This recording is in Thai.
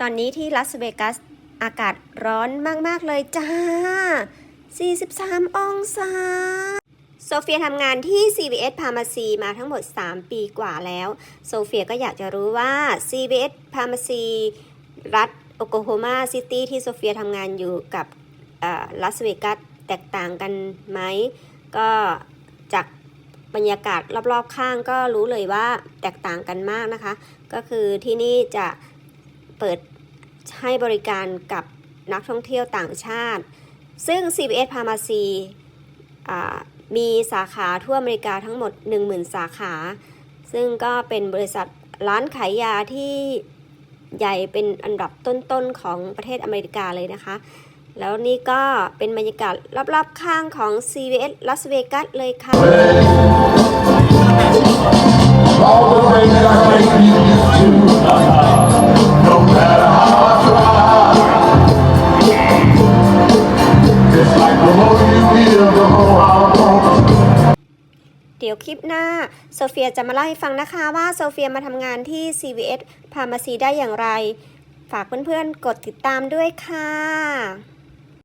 ตอนนี้ที่ลาสเวกัสอากาศร้อนมาก ๆ เลยจ้า 43 องศา โซเฟียทำงานที่ CVS Pharmacy มาทั้งหมด 3 ปีกว่าแล้ว โซเฟียก็อยากจะรู้ว่า CVS Pharmacy รัฐโอโกโฮมาซิตี้ที่โซเฟียทำงานอยู่กับลาสเวกัสแตกต่างกันไหม ก็จากบรรยากาศรอบ ๆ ข้างก็รู้เลยว่าแตกต่างกันมากนะคะ ก็คือที่นี่จะ เปิดให้บริการกับนักท่องเที่ยวต่างชาติ ซึ่ง CBS Pharmacy มีสาขาทั่วอเมริกาทั้งหมด 10,000 สาขา ซึ่งก็เป็นบริษัทร้านขายยาที่ใหญ่เป็นอันดับต้นๆของประเทศอเมริกาเลยนะคะ แล้วนี่ก็เป็นบรรยากาศรอบๆข้างของ CVS Las Vegas เลยค่ะ ดี๋ยวคลิปหน้าโซเฟียจะมาเล่าให้ฟังนะคะว่าโซเฟียมาทำงานที่ CVS Pharmacy ได้อย่างไร ฝากเพื่อนๆกดติดตามด้วยค่ะ